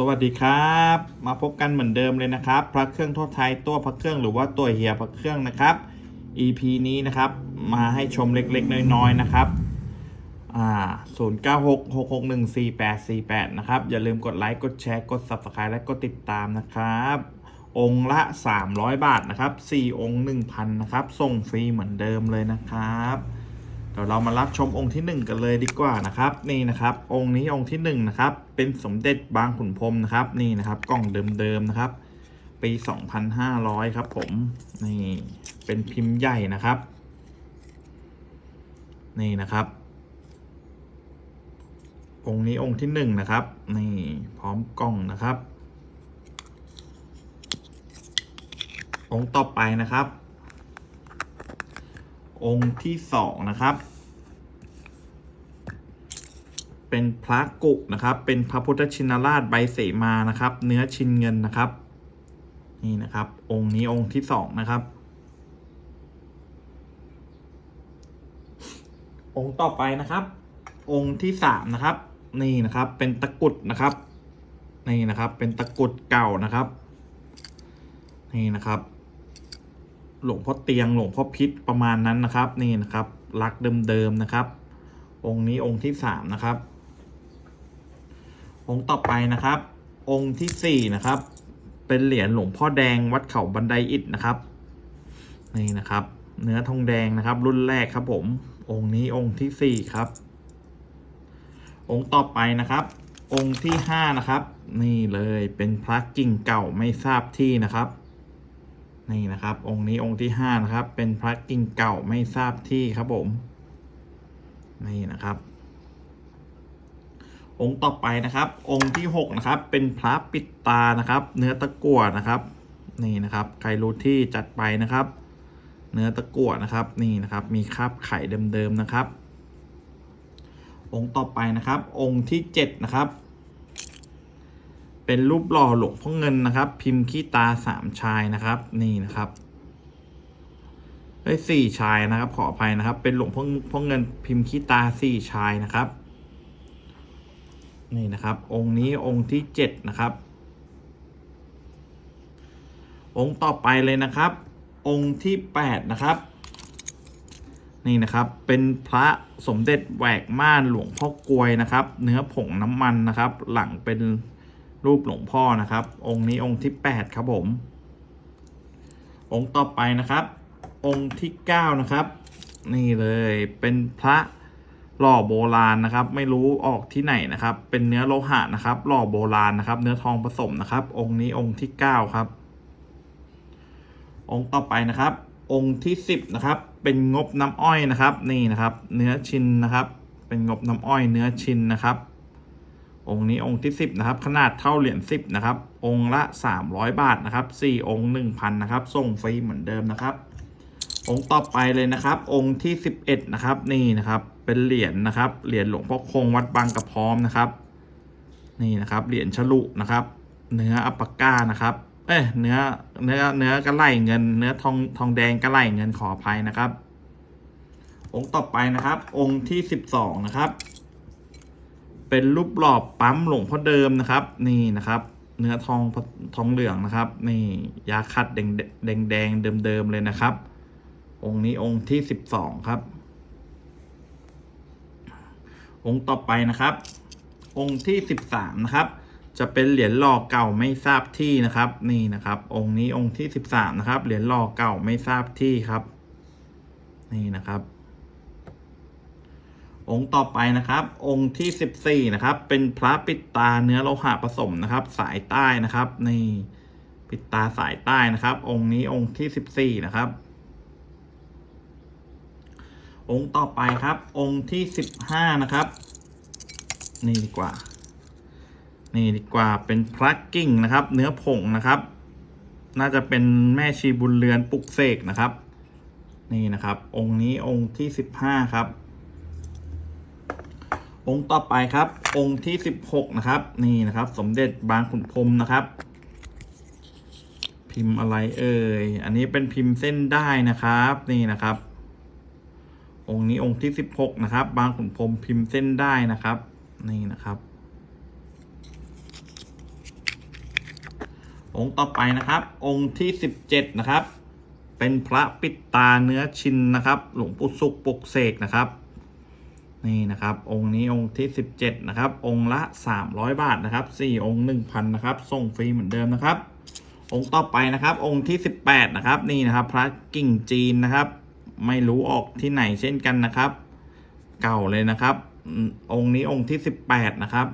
สวัสดีครับ มาพบกันเหมือนเดิมเลยนะครับ พระเครื่องทั่วไทยตัวพระเครื่องหรือว่าตัวเฮียพระเครื่องนะครับ EP นี้นะครับ มาให้ชมเล็กๆ น้อยๆนะครับอ่า0966614848นะครับ อย่าลืมกดไลค์กดแชร์กด Subscribe และกดติดตามนะครับ องค์ละ 300 บาทนะครับ 4 องค์ 1,000 นะครับ ส่งฟรีเหมือนเดิมเลยนะครับ เดี๋ยวเรามารับชมองค์ที่ 1 กันเลยดีกว่านะครับ นี่นะครับ องค์นี้องค์ที่1นะครับเป็นสมเด็จบางขุนพรมนะครับนี่นะครับกล่องเดิมๆนะครับ ปี 2,500 ครับผมนี่เป็นพิมพ์ใหญ่นะครับ นี่นะครับ องค์นี้องค์ที่หนึ่งนะครับนี่พร้อมกล้องนะครับ องค์ต่อไปนะครับ องค์ที่สองนะครับ เป็นพระกุนะครับ เป็นพระพุทธชินราชใบเสมานะครับ เนื้อชินเงินนะครับ นี่นะครับ องค์นี้องค์ที่สองนะครับ องค์ต่อไปนะครับ องค์ที่สามนะครับ นี่นะครับ เป็นตะกุดนะครับ นี่นะครับ เป็นตะกุดเก่านะครับ นี่นะครับ หลวงพ่อเตียงหลวงพ่อพิษประมาณนั้นนะครับนี่นะครับรักเดิมๆนะครับ องค์นี้องค์ที่สามนะครับ องค์ต่อไปนะครับ องค์ที่สี่นะครับ เป็นเหรียญหลวงพ่อแดงวัดเขาบันไดอิฐนะครับนี่นะครับ เนื้อทองแดงนะครับ รุ่นแรกครับ ผม องค์นี้องค์ที่สี่ครับ องค์ต่อไปนะครับ องค์ที่ห้านะครับ นี่เลยเป็นพระกิ่งเก่าไม่ทราบที่นะครับ นี่นะครับ องค์นี้องค์ที่ห้านะครับ เป็นพระกิ่งเก่าไม่ทราบที่ครับผม นี่นะครับ องค์ต่อไปนะครับ องค์ที่หกนะครับ เป็นพระปิดตานะครับ เนื้อตะกั่วนะครับ นี่นะครับ ใครรู้ที่จัดไปนะครับ เนื้อตะกั่วนะครับ นี่นะครับ มีคราบไข่เดิมๆนะครับ องค์ต่อไปนะครับ องค์ที่เจ็ดนะครับ เป็นรูปหล่อหลวงพ่อเงินนะครับ พิมพ์ขี้ตาสามชายนะครับ นี่นะครับได้สี่ชายนะครับ ขออภัยนะครับ เป็นหลวงพ่อพ่อเงินพิมพ์ขี้ตาสี่ชายนะครับ นี่นะครับ องค์นี้องค์ที่เจ็ดนะครับ องค์ต่อไปเลยนะครับ องค์ที่แปดนะครับ นี่นะครับ เป็นพระสมเด็จแหวกม่านหลวงพ่อกลวยนะครับ เนื้อผงน้ำมันนะครับ หลังเป็น รูปหลวงพ่อนะครับ องค์นี้องค์ที่แปดครับผม องค์ต่อไปนะครับ องค์ที่เก้านะครับ นี่เลยเป็นพระหล่อโบราณนะครับ ไม่รู้ออกที่ไหนนะครับ เป็นเนื้อโลหะนะครับ หล่อโบราณนะครับ เนื้อทองผสมนะครับ องค์นี้องค์ที่เก้าครับ องค์ต่อไปนะครับ องค์ที่สิบนะครับ เป็นงบน้ำอ้อยนะครับ นี่นะครับ เนื้อชินนะครับ เป็นงบน้ำอ้อยเนื้อชินนะครับ องค์นี้องค์ที่สิบนะครับขนาดเท่าเหรียญสิบนะครับองค์ละสามร้อยบาทนะครับสี่องค์หนึ่งพันนะครับส่งฟรีเหมือนเดิมนะครับ องค์ต่อไปเลยนะครับ องค์ที่สิบเอ็ดนะครับนี่นะครับเป็นเหรียญนะครับเหรียญหลวงพ่อคงวัดบางกระพร้อมนะครับ นี่นะครับเหรียญฉลุนะครับ เนื้ออัปปาก้านะครับเอ้เนื้อเนื้อเนื้อกระไหลเงิน เนื้อทองทองแดงกระไหลเงินขออภัยนะครับ องค์ต่อไปนะครับ องค์ที่สิบสองนะครับ เป็นรูปหล่อปั๊มหลวงพ่อเดิมนะครับ นี่นะครับ เนื้อทองทองเหลืองนะครับ นี่ยาคัดแดงแดงแดงเดิมๆเลยนะครับ องค์นี้องค์ที่สิบสองครับ องค์ต่อไปนะครับ องค์ที่สิบสามนะครับ จะเป็นเหรียญหล่อเก่าไม่ทราบที่นะครับ นี่นะครับ องค์นี้องค์ที่สิบสามนะครับ เหรียญหล่อเก่าไม่ทราบที่ครับ นี่นะครับ องค์ต่อไปนะครับ องค์ที่สิบสี่นะครับ เป็นพระปิดตาเนื้อโลหะผสมนะครับ สายใต้นะครับนี่ปิดตาสายใต้นะครับ องค์นี้องค์ที่สิบสี่นะครับ องค์ต่อไปครับ องค์ที่สิบห้านะครับ นี่ดีกว่า นี่ดีกว่าเป็นพระกิ่งนะครับ เนื้อผงนะครับ น่าจะเป็นแม่ชีบุญเรือนปลุกเสกนะครับ นี่นะครับ องค์นี้องค์ที่สิบห้าครับ องค์ต่อไปครับ องค์ที่สิบหกนะครับ นี่นะครับ สมเด็จบางขุนพรมนะครับ พิมพ์อะไรเอ่ย อันนี้เป็นพิมพ์เส้นได้นะครับ นี่นะครับ องค์นี้องค์ที่สิบหกนะครับ บางขุนพรมพิมพ์เส้นได้นะครับ นี่นะครับ องค์ต่อไปนะครับ องค์ที่สิบเจ็ดนะครับ เป็นพระปิดตาเนื้อชินนะครับ หลวงปู่สุขปกเสกนะครับ นี่นะครับ องค์นี้องค์ที่สิบเจ็ดนะครับ องค์ละสามร้อยบาทนะครับสี่องค์หนึ่งพันนะครับ ส่งฟรีเหมือนเดิมนะครับ องค์ต่อไปนะครับ องค์ที่สิบแปดนะครับ นี่นะครับพระกิ่งจีนนะครับ ไม่รู้ออกที่ไหนเช่นกันนะครับ เก่าเลยนะครับ องค์นี้องค์ที่สิบแปดนะครับ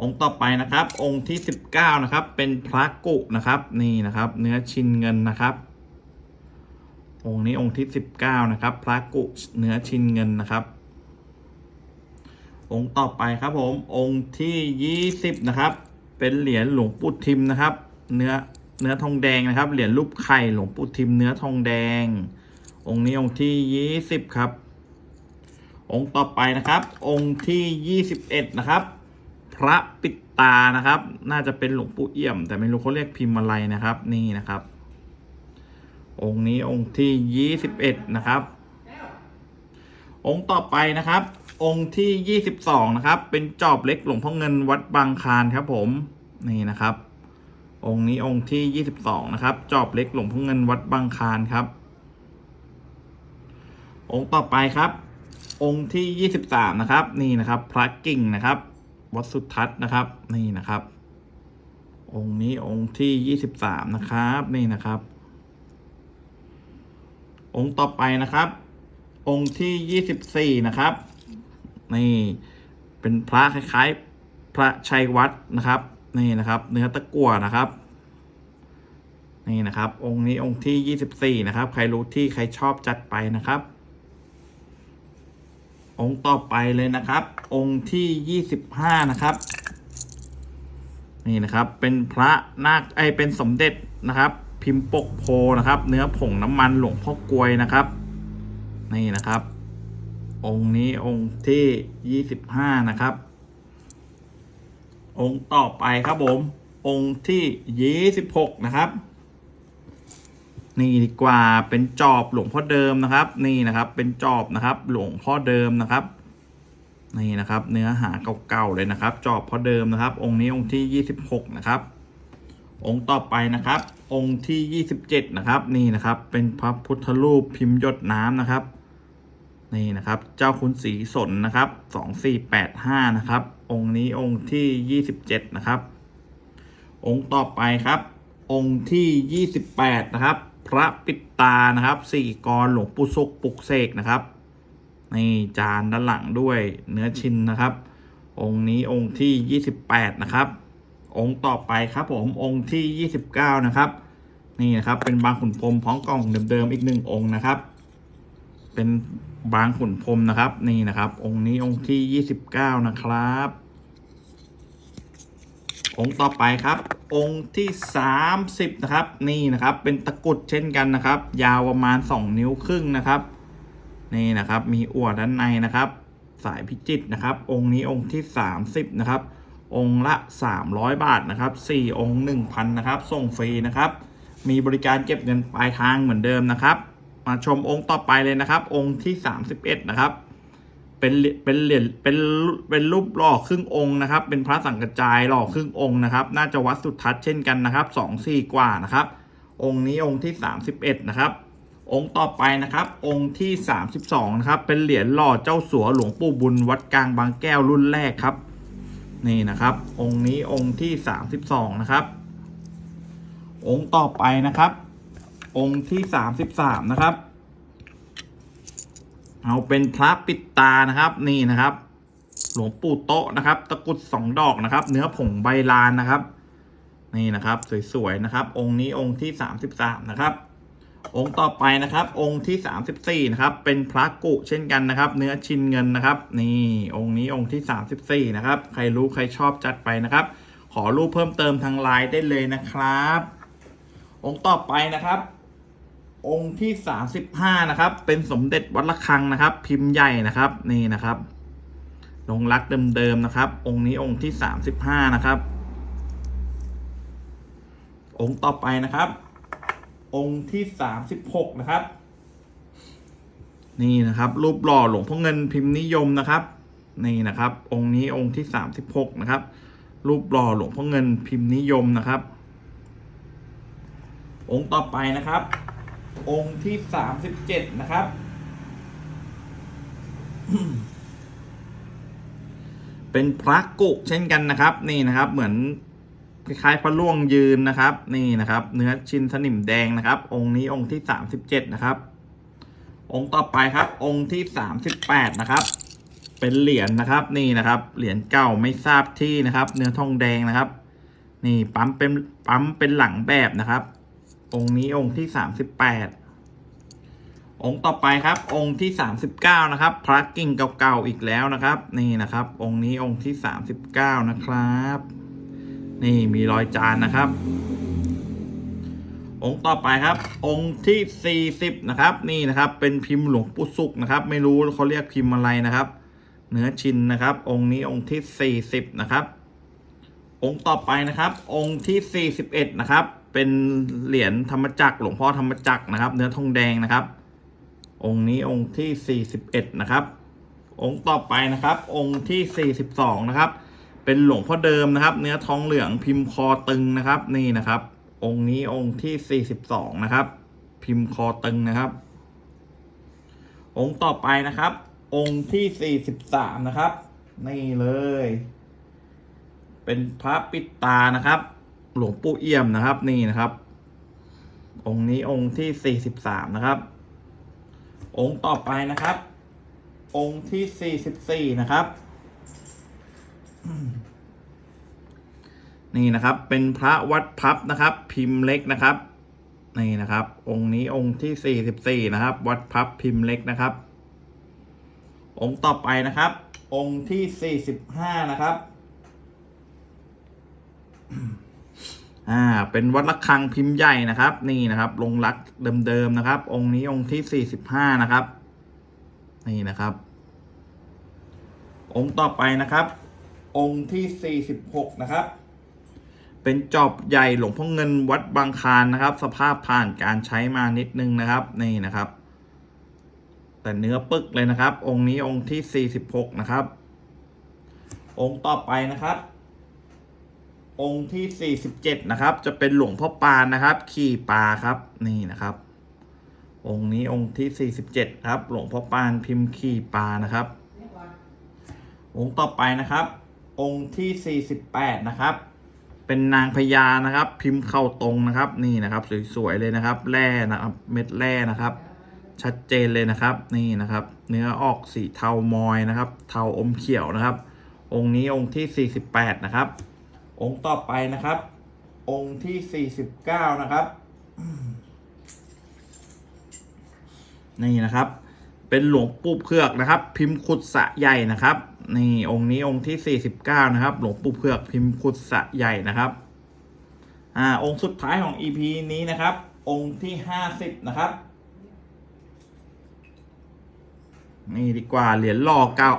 องค์ต่อไปนะครับ องค์ที่สิบเก้านะครับ เป็นพระกุนะครับ นี่นะครับ เนื้อชินเงินนะครับ องค์นี้องค์ที่สิบเก้านะครับ พระกุเนื้อชินเงินนะครับ องค์ต่อไปครับผมองค์ที่ยี่สิบนะครับ เป็นเหรียญหลวงปู่ทิมนะครับ เนื้อเนื้อทองแดงนะครับ เหรียญรูปไข่หลวงปู่ทิมเนื้อทองแดง องค์นี้องค์ที่ยี่สิบครับ องค์ต่อไปนะครับ องค์ที่ยี่สิบเอ็ดนะครับ พระปิดตานะครับ น่าจะเป็นหลวงปู่เอี่ยม แต่ไม่รู้เขาเรียกพิมพ์อะไรนะครับ นี่นะครับ องค์นี้องค์ที่ยี่สิบเอ็ดนะครับ องค์ต่อไปนะครับ องค์ที่ยี่สิบสองนะครับ เป็นจอบเล็กหลวงพ่อเงินวัดบางคานครับผมนี่นะครับ องค์นี้องค์ที่ยี่สิบสองนะครับ จอบเล็กหลวงพ่อเงินวัดบางคานครับ องค์ต่อไปครับ องค์ที่ยี่สิบสามนะครับ นี่นะครับ พระกิ่งนะครับ วัดสุทัศน์นะครับ นี่นะครับ องค์นี้องค์ที่ยี่สิบสามนะครับ นี่นะครับ องค์ต่อไปนะครับ องค์ที่ยี่สิบสี่นะครับ นี่เป็นพระคล้ายๆ พระชัยวัดนะครับ นี่นะครับ เนื้อตะกั่วนะครับ นี่นะครับ องค์นี้องค์ที่ยี่สิบสี่นะครับ ใครรู้ที่ใครชอบจัดไปนะครับ องค์ต่อไปเลยนะครับ องค์ที่ยี่สิบห้านะครับนี่นะครับเป็นพระนาคไอเป็นสมเด็จนะครับ พิมพ์ปกโพนะครับ เนื้อผงน้ำมันหลวงพ่อกลวยนะครับ นี่นะครับ องค์นี้องค์ที่ยี่สิบห้านะครับ องค์ต่อไปครับผม องค์ที่ยี่สิบหกนะครับ นี่ดีกว่าเป็นจอบหลวงพ่อเดิมนะครับ นี่นะครับ เป็นจอบนะครับ หลวงพ่อเดิมนะครับนี่นะครับ เนื้อหาเก่าๆเลยนะครับ จอบพ่อเดิมนะครับ องค์นี้องค์ที่ยี่สิบหกนะครับ องค์ต่อไปนะครับ องค์ที่ยี่สิบเจ็ดนะครับ นี่นะครับ เป็นพระพุทธรูปพิมพ์หยดน้ำนะครับ นี่นะครับ เจ้าคุณศรีสนนะครับสองสี่แปดห้านะครับ องค์นี้องค์ที่ยี่สิบเจ็ดนะครับ องค์ต่อไปครับ องค์ที่ยี่สิบแปดนะครับ พระปิดตานะครับสี่กรหลวงปู่สุกปุกเสกนะครับนี่จานด้านหลังด้วยเนื้อชินนะครับ องค์นี้องค์ที่ยี่สิบแปดนะครับ องค์ต่อไปครับผมองค์ที่ยี่สิบเก้านะครับ นี่นะครับเป็นบางขุนพรมพร้อมกล่องเดิมๆอีกหนึ่งองค์นะครับ เป็นบางขุนพรมนะครับ นี่นะครับ องค์นี้องค์ที่ยี่สิบเก้านะครับ องค์ต่อไปครับ องค์ที่สามสิบนะครับ นี่นะครับ เป็นตะกรุดเช่นกันนะครับ ยาวประมาณสองนิ้วครึ่งนะครับ นี่นะครับ มีอวดด้านในนะครับ สายพิจิตนะครับ องค์นี้องค์ที่สามสิบนะครับ องค์ละสามร้อยบาทนะครับสี่องค์หนึ่งพันนะครับส่งฟรีนะครับ มีบริการเก็บเงินปลายทางเหมือนเดิมนะครับ มาชมองค์ต่อไปเลยนะครับ องค์ที่สามสิบเอ็ดนะครับเป็นเหรียญเป็นเหรียญเป็นเป็นรูปหล่อครึ่งองค์นะครับ เป็นพระสังกระจายหล่อครึ่งองค์นะครับ น่าจะวัดสุทัศน์เช่นกันนะครับสองสี่กว่านะครับ องค์นี้องค์ที่สามสิบเอ็ดนะครับ องค์ต่อไปนะครับ องค์ที่สามสิบสองนะครับ เป็นเหรียญหล่อเจ้าสัวหลวงปู่บุญวัดกลางบางแก้วรุ่นแรกครับ นี่นะครับ องค์นี้องค์ที่สามสิบสองนะครับ องค์ต่อไปนะครับ องค์ที่สามสิบสามนะครับ เอาเป็นพระปิดตานะครับนี่นะครับ หลวงปู่โตะนะครับ ตะกรุดสองดอกนะครับ เนื้อผงใบลานนะครับ นี่นะครับ สวยๆนะครับ องค์นี้องค์ที่สามสิบสามนะครับ องค์ต่อไปนะครับ องค์ที่สามสิบสี่นะครับ เป็นพระกุเช่นกันนะครับ เนื้อชินเงินนะครับ นี่องค์นี้องค์ที่สามสิบสี่นะครับ ใครรู้ใครชอบจัดไปนะครับ ขอรูปเพิ่มเติมทางไลน์ได้เลยนะครับ องค์ต่อไปนะครับ องค์ที่สามสิบห้านะครับ เป็นสมเด็จวัดระฆังนะครับ พิมพ์ใหญ่นะครับนี่นะครับลงรักเดิมๆนะครับ องค์นี้องค์ที่สามสิบห้านะครับ องค์ต่อไปนะครับ องค์ที่สามสิบหกนะครับ นี่นะครับ รูปหล่อหลวงพ่อเงินพิมพ์นิยมนะครับ นี่นะครับ องค์นี้องค์ที่สามสิบหกนะครับ รูปหล่อหลวงพ่อเงินพิมพ์นิยมนะครับ องค์ต่อไปนะครับ องค์ที่สามสิบเจ็ดนะครับเป็นพระกุเช่นกันนะครับ นี่นะครับเหมือน คล้ายๆพระล่วงยืนนะครับ นี่นะครับ เนื้อชิ้นสนิมแดงนะครับ องค์นี้องค์ที่สามสิบเจ็ดนะครับ องค์ต่อไปครับ องค์ที่สามสิบแปดนะครับ เป็นเหรียญนะครับนี่นะครับ เหรียญเก่าไม่ทราบที่นะครับ เนื้อทองแดงนะครับ นี่ปั๊มเป็นปั๊มเป็นหลังแบบนะครับ องค์นี้องค์ที่สามสิบแปดองค์ต่อไปครับ องค์ที่สามสิบเก้านะครับ พระกิ่งเก่าๆอีกแล้วนะครับ นี่นะครับ องค์นี้องค์ที่สามสิบเก้านะครับ นี่มีรอยจานนะครับ องค์ต่อไปครับ องค์ที่สี่สิบนะครับ นี่นะครับ เป็นพิมพ์หลวงปู่สุกนะครับ ไม่รู้เขาเรียกพิมพ์อะไรนะครับ เนื้อชินนะครับ องค์นี้องค์ที่สี่สิบนะครับ องค์ต่อไปนะครับ องค์ที่สี่สิบเอ็ดนะครับ เป็นเหรียญธรรมจักรหลวงพ่อธรรมจักรนะครับ เนื้อทองแดงนะครับ องค์นี้องค์ที่ 41 นะครับ องค์ต่อไปนะครับ องค์ที่ 42 นะครับ เป็นหลวงพ่อเดิมนะครับ เนื้อทองเหลืองพิมพ์คอตึงนะครับ นี่นะครับ องค์นี้องค์ที่ 42 นะครับ พิมพ์คอตึงนะครับ องค์ต่อไปนะครับ องค์ที่ 43 นะครับ นี่เลย เป็นพระปิดตานะครับ หลวงปู่เอี่ยมนะครับ นี่นะครับ องค์นี้องค์ที่ 43 นะครับ องค์ต่อไปนะครับ องค์ที่สี่สิบสี่นะครับ นี่นะครับ เป็นพระวัดพับนะครับ พิมพ์เล็กนะครับ นี่นะครับ องค์นี้องค์ที่สี่สิบสี่นะครับ วัดพับพิมพ์เล็กนะครับ องค์ต่อไปนะครับ องค์ที่สี่สิบห้านะครับอ่า เป็นวัดระฆังพิมพ์ใหญ่นะครับ นี่นะครับ ลงรักเดิมๆนะครับ องค์นี้องค์ที่สี่สิบห้านะครับ นี่นะครับ องค์ต่อไปนะครับ องค์ที่สี่สิบหกนะครับ เป็นจอบใหญ่หลวงพ่อเงินวัดบางคานนะครับ สภาพผ่านการใช้มานิดนึงนะครับนี่นะครับ แต่เนื้อปึกเลยนะครับ องค์นี้องค์ที่สี่สิบหกนะครับ องค์ต่อไปนะครับ องค์ที่ 47 นะครับ จะเป็นหลวงพ่อปานนะครับ ขี่ปลาครับนี่นะครับองค์นี้องค์ที่ 47 ครับ หลวงพ่อปานพิมพ์ขี่ปลานะครับ องค์ต่อไปนะครับ องค์ที่ 48 นะครับ เป็นนางพญานะครับ พิมพ์เข้าตรงนะครับ นี่นะครับสวยๆเลยนะครับ แร่นะครับ เม็ดแร่นะครับ ชัดเจนเลยนะครับ นี่นะครับ เนื้อออกสีเทามอยนะครับ เทาอมเขียวนะครับ องค์นี้องค์ที่ 48 นะครับ องค์ต่อไปนะครับ องค์ที่ 49 นะครับ นี่นะครับ เป็นหลวงปู่เผือกนะครับ พิมพ์ขุดสะใหญ่นะครับ นี่องค์นี้องค์ที่ 49 นะครับ หลวงปู่เผือกพิมพ์ขุดสะใหญ่นะครับ อ่า องค์สุดท้ายของ EP นี้นะครับ องค์ที่ 50 นะครับ นี่ดีกว่าเหรียญหล่อเก่า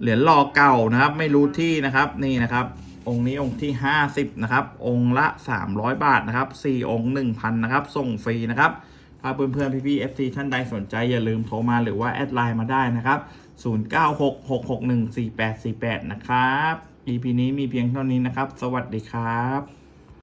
เหรียญหล่อเก่านะครับ ไม่รู้ที่นะครับ นี่นะครับ องค์นี้องค์ที่ 50 นะครับ องค์ละ 300 บาทนะครับ4องค์ 1,000 นะครับ ส่งฟรีนะครับถ้าเพื่อนๆพี่ๆ FC ท่านใดสนใจอย่าลืมโทรมาหรือว่าแอดไลน์มาได้นะครับ 0966614848 นะครับ EP นี้มีเพียงเท่านี้นะครับ สวัสดีครับ